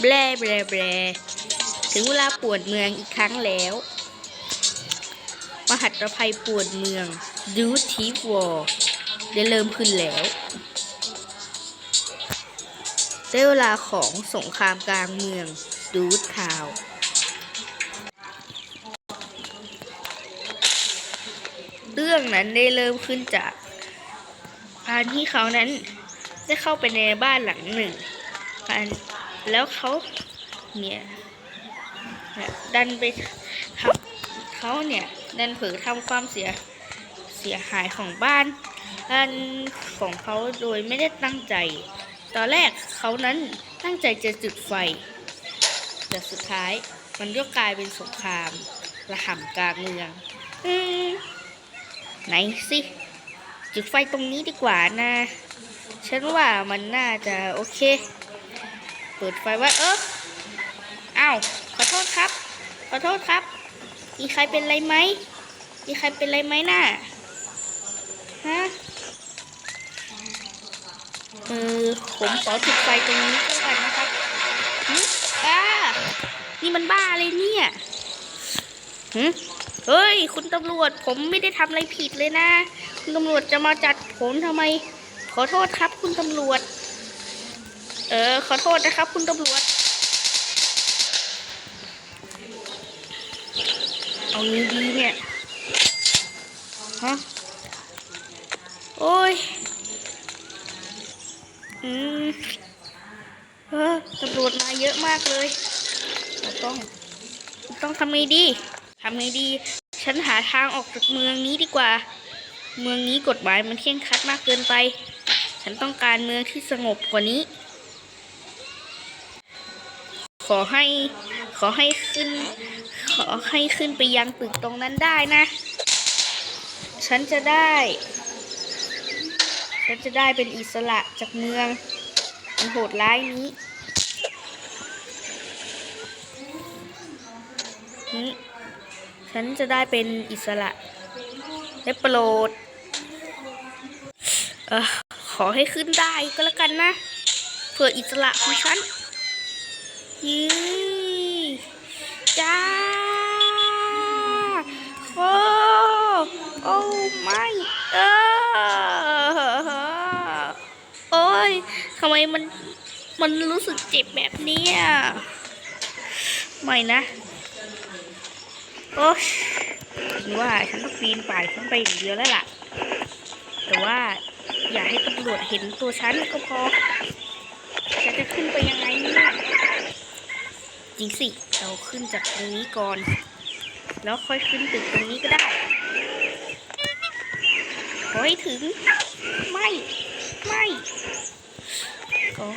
แบลแบลแบลถึงเวลาปวดเมืองอีกครั้งแล้ว มหัตภัยปวดเมืองดูทีฟวอร์ได้เริ่มขึ้นแล้วได้เวลาของสงครามกลางเมืองดูดทาว เรื่องนั้นได้เริ่มขึ้นจากการที่เขานั้นได้เข้าไปในบ้านหลังหนึ่งการ แล้วเขาเนี่ยดันไปทำเขาเนี่ยดันเผลอทำความเสียเสียหายของบ้านบ้านของเขาโดยไม่ได้ตั้งใจ ตอนแรกเขานั้นตั้งใจจะจุดไฟ แต่สุดท้ายมันก็กลายเป็นสงครามระห่ำกลางเมืองอืมไหนสิจุดไฟตรงนี้ดีกว่านะ ฉันว่ามันน่าจะโอเค เปิดไฟไว่าเอออ้าวขอโทษครับ ขอโทษครับ มีใครเป็นไรไหมมีใครเป็นไรไหมน่ะฮะเออผมขอจุดไฟตรงนี้ก่อนนะครับหึอ้านี่มันบ้าเลยเนี่ยหึเฮ้ย คุณตำรวจผมไม่ได้ทำอะไรผิดเลยนะ คุณตำรวจจะมาจัดผมทำไม ขอโทษครับ คุณตำรวจ เออ ขอโทษนะครับ คุณตำรวจ เอางี้ดีเนี่ย ฮะ โอ้ย อืมเออตำรวจมาเยอะมากเลยเราต้อง ต้องทำไงดี ทำไงดี ฉันหาทางออกจากเมืองนี้ดีกว่า เมืองนี้กฎหมายมันเคร่งคัดมากเกินไป ฉันต้องการเมืองที่สงบกว่านี้ ขอให้ ขอให้ขึ้น ขอให้ขึ้นไปยังตึกตรงนั้นได้นะ ฉันจะได้ ฉันจะได้เป็นอิสระจากเมืองอันโหดร้ายนี้นี้ฉันจะได้เป็นอิสระได้โปรดเออขอให้ขึ้นได้ก็แล้วกันนะ เพื่ออิสระของฉัน ยีจ้าโอ้โอ้ไม่เออโอ้ยทำไมมันมันรู้สึกเจ็บแบบนี้ยไม่นะ โอ้หรือว่าฉันต้องปีนป่ายขึ้นไปอย่างเดียวแล้วล่ะ แต่ว่าอย่าให้ตำรวจเห็นตัวฉันก็พอ ฉันจะขึ้นไปยังไง จริงสิ เราขึ้นจากตรงนี้ก่อน แล้วค่อยขึ้นตึกตรงนี้ก็ได้ขอให้ถึง ไม่ ไม่ก็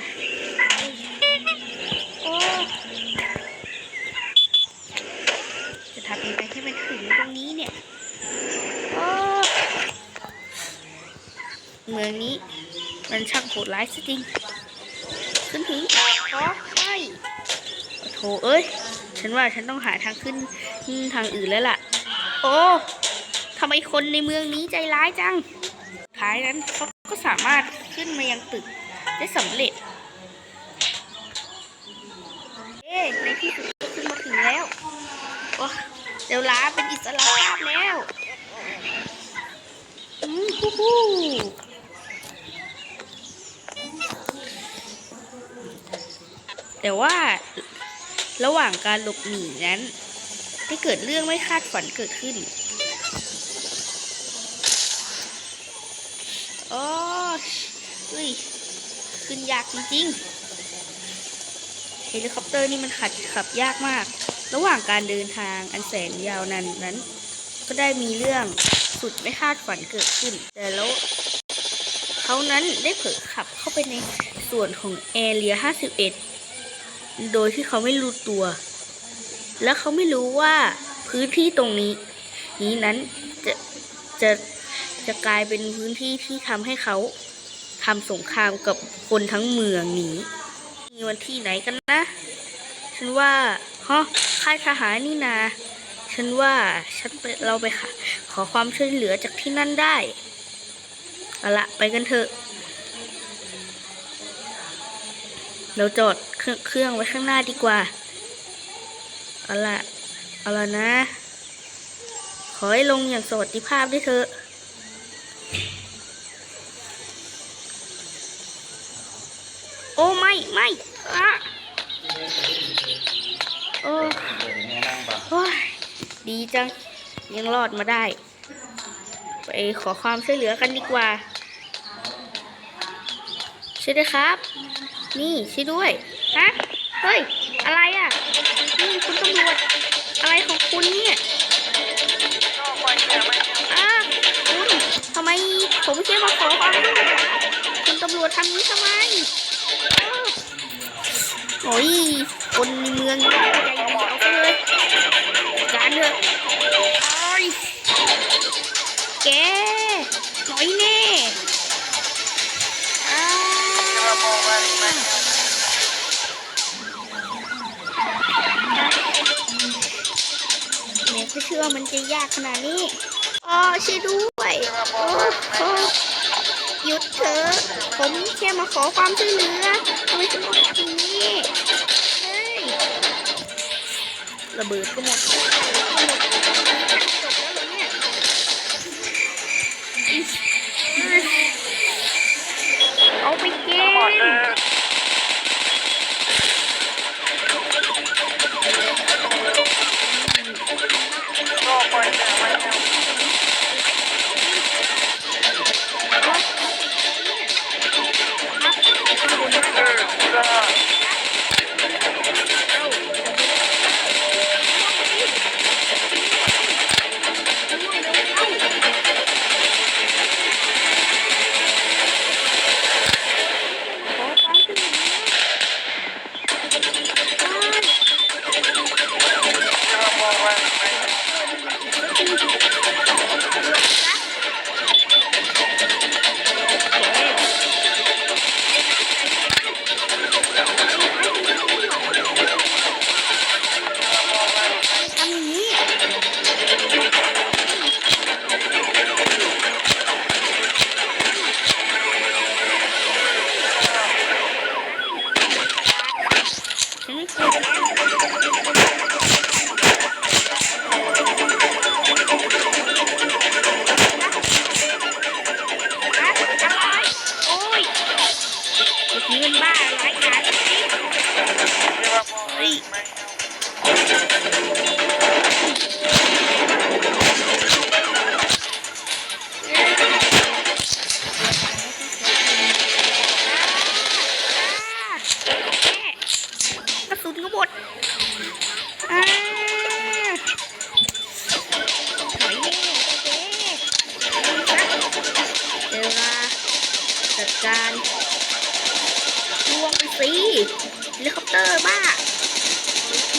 โอ้จะทำยังไงให้มันถึงตรงนี้เนี่ยโอ้เมืองนี้มันช่างโหดร้ายซะจริง ขึ้นถึงขอไม่ โถเอ้ย ฉันว่าฉันต้องหาทางขึ้นทางอื่นแล้วล่ะ โอ้ทำไมคนในเมืองนี้ใจร้ายจังท้ายนั้นเขาก็สามารถขึ้นมายังตึกได้สำเร็จ เอ๊ในที่สุดก็ขึ้นมาถึงแล้วโอ้เดี๋ยวลาเป็นอิสระภาพแล้วอืมฮู้ฮู้แต่ว่า ระหว่างการหลบหนีนั้นได้เกิดเรื่องไม่คาดฝันเกิดขึ้นโอ้เฮ้ย ขึ้นยากจริงๆ เฮลิคอปเตอร์นี่มันขัดขับยากมาก ระหว่างการเดินทางอันแสนยาวนานนั้น ก็ได้มีเรื่องสุดไม่คาดฝันเกิดขึ้น แต่แล้วเขานั้นได้เผลอขับเข้าไปในส่วนของแอเรีย 51 โดยที่เขาไม่รู้ตัว และเขาไม่รู้ว่าพื้นที่ตรงนี้ นี้นั้นจะจะจะกลายเป็นพื้นที่ที่ทำให้เขาทำสงครามกับคนทั้งเมืองนี้ มีวันที่ไหนกันนะ ฉันว่าฮะค่ายทหารนี่นา ฉันว่าฉันไปเราไปค่ะ ขอความช่วยเหลือจากที่นั่นได้เอาละไปกันเถอะ เราจอด เครื่องเครื่องไว้ข้างหน้าดีกว่า เอาละเอาละนะ ขอให้ลงอย่างสวัสดิภาพด้วยเถอะโอ้ไม่ไม่อะโอ้โอ้ยดีจัง ยังรอดมาได้ ไปขอความช่วยเหลือกันดีกว่าช่วยด้วยครับ นี่ช่วยด้วย ฮะ เฮ้ย อะไรอะ นี่คุณตำรวจ อะไรของคุณเนี่ยอ้าคุณทำไมผมแค่มาขอความช่วยเหลือคุณตำรวจทำนี้ทำไมอ้าวโอ้ยคนในเมืองใจดีเอาไปเลยจัดการเถอะโอ้ยแก ว่ามันจะยากขนาดนี้อ๋อช่วยด้วยโอ้โอ้หยุดเถอะผมแค่มาขอความช่วยเหลือทำไมถึงต้องทำอย่างนี้เฮ้ยระเบิดก็หมด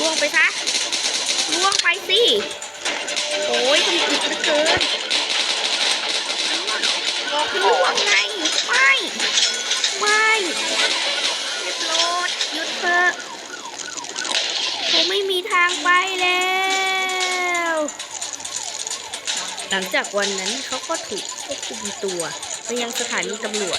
ล่วงไปซะล่วงไปสิโอ้ยทำอึดเหลือเกินบอกให้ล่วงไงไม่ไม่เรียบร้อยหยุดเถอะผมไม่มีทางไปแล้ว หลังจากวันนั้นเขาก็ถูกควบคุมตัวไปยังสถานีตำรวจ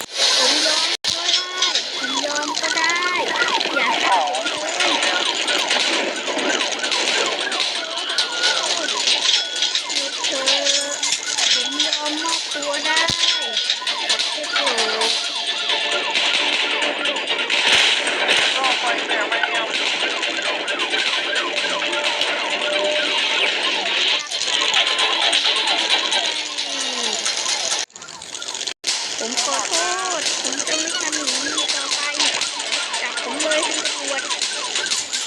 เลยคุณตำรวจ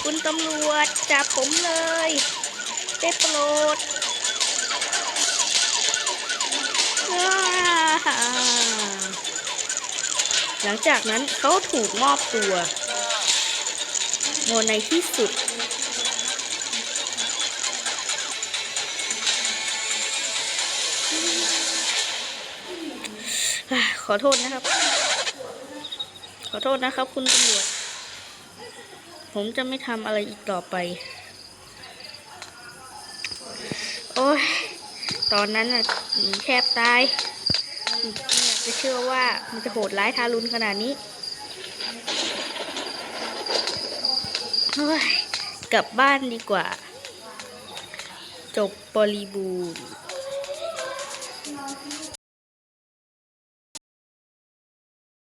คุณตำรวจจับผมเลยได้โปรดหลังจากนั้นเขาถูกมอบตัวโมในที่สุด ขอโทษนะครับ ขอโทษนะครับคุณตำรวจ ผมจะไม่ทำอะไรอีกต่อไป โอ้ย ตอนนั้นน่ะแทบตายจะเชื่อว่ามันจะโหดร้ายทารุณขนาดนี้เฮ้ยกลับบ้านดีกว่า จบบริบูรณ์